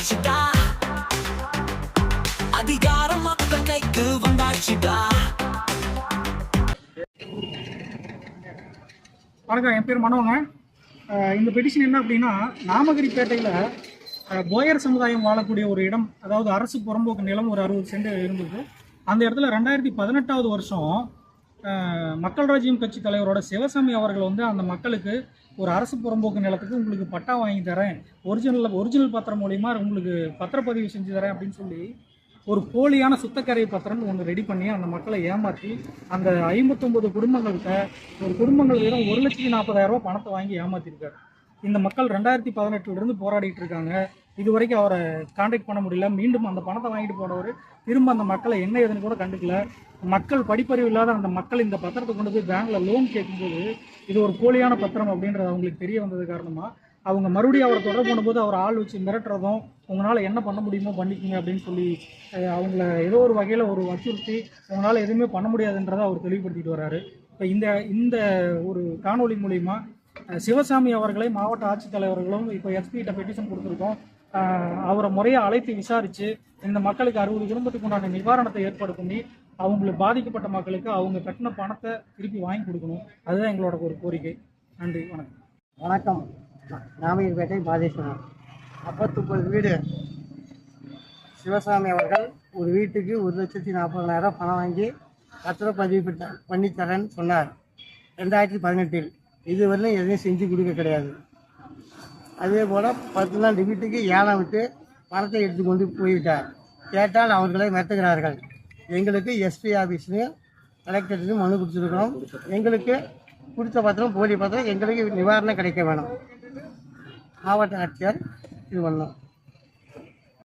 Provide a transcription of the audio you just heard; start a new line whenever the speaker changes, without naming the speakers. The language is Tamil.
போச்சுடா அதிகாரம் மக்கள் கைக்கு வந்தாச்சுடா.
வணக்கம் என் பேர் மனோங்க. இந்த பெட்டிஷன் என்ன அப்படின்னா நாமகிரிப்பேட்டையில் போயர் சமுதாயம் வாழக்கூடிய ஒரு இடம் அதாவது அரசு புறம்போக்கு நிலம் ஒரு அறுபது சென்ட் இருந்தது. அந்த இடத்துல ரெண்டாயிரத்தி பதினெட்டாவது வருஷம் மக்கள் ராஜ்யம் கட்சி தலைவரோட சிவசாமி அவர்கள் வந்து அந்த மக்களுக்கு ஒரு அரசு புறம்போக்கு நிலத்துக்கு உங்களுக்கு பட்டா வாங்கி தரேன். ஒரிஜினல் ஒரிஜினல் பத்திரம் மூலிமா உங்களுக்கு பத்திரப்பதிவு செஞ்சு தரேன் அப்படின்னு சொல்லி ஒரு போலியான சுத்தக்கரை பத்திரம் ஒன்று ரெடி பண்ணி அந்த மக்களை ஏமாற்றி அந்த ஐம்பத்தொம்பது குடும்பங்கள்கிட்ட ஒரு குடும்பங்கள் வெறும் ஒரு லட்சத்தி நாற்பதாயிரரூபா பணத்தை வாங்கி ஏமாற்றிருக்காரு இந்த மக்கள் ரெண்டாயிரத்தி பதினெட்டுலேருந்து போராடிட்டு இருக்காங்க. இது வரைக்கும் அவரை காண்டாக்ட் பண்ண முடியல. மீண்டும் அந்த பணத்தை வாங்கிட்டு போனவர் திரும்ப அந்த மக்களை என்ன ஏதுன்னு கூட கண்டுக்கல. மக்கள் படிப்பறிவு இல்லாத அந்த மக்கள் இந்த பத்திரத்தை கொண்டு போய் பேங்கில் லோன் கேட்கும்போது இது ஒரு போலியான பத்திரம் அப்படின்றது அவங்களுக்கு தெரிய வந்தது காரணமாக அவங்க மறுபடியும் அவரை தொடர்பு பண்ணும்போது அவர் ஆள் வச்சு மிரட்டுறதும் உங்களால் என்ன பண்ண முடியுமோ பண்ணிக்கோங்க அப்படின்னு சொல்லி அவங்கள ஏதோ ஒரு வகையில் ஒரு வற்புறுத்தி உங்களால் எதுவுமே பண்ண முடியாதுன்றதை அவர் தெளிவுபடுத்திட்டு வராரு. இப்போ இந்த இந்த ஒரு காணொலி மூலிமா சிவசாமி அவர்களை மாவட்ட ஆட்சித்தலைவர்களும் இப்போ எஸ்பிகிட்ட பெட்டிஷன் கொடுத்துருக்கோம். அவரை முறையாக அழைத்து விசாரித்து இந்த மக்களுக்கு அறுபது குடும்பத்துக்கு உண்டான நிவாரணத்தை ஏற்பாடு பண்ணி அவங்களுக்கு பாதிக்கப்பட்ட மக்களுக்கு அவங்க கட்டின பணத்தை திருப்பி வாங்கி கொடுக்கணும். அதுதான் எங்களோட ஒரு கோரிக்கை. நன்றி வணக்கம்.
வணக்கம். நாமகிரிப்பேட்டை பாதேஸ்வரன் ஐம்பத்தொம்பது வீடு. சிவசாமி அவர்கள் ஒரு வீட்டுக்கு ஒரு லட்சத்தி நாற்பதாயிரம் பணம் வாங்கி பத்திரம் பதிவு பண்ணித்தரேன்னு சொன்னார். ரெண்டாயிரத்தி பதினெட்டில். இதுவரையிலும் எதுவும் செஞ்சு கொடுக்க கிடையாது. அதே போல் பத்து நாள் வீட்டுக்கு ஏலம் விட்டு பணத்தை எடுத்து கொண்டு போய்விட்டார். கேட்டால் அவர்களை மிரட்டுகிறார்கள். எங்களுக்கு எஸ்பி ஆஃபீஸ்லையும் கலெக்டர்லையும் மனு கொடுத்துருக்கோம் எங்களுக்கு கொடுத்த பத்திரம் போலி பத்திரம் எங்களுக்கு நிவாரணம் கிடைக்க வேணும். மாவட்ட ஆட்சியர் இது பண்ணோம்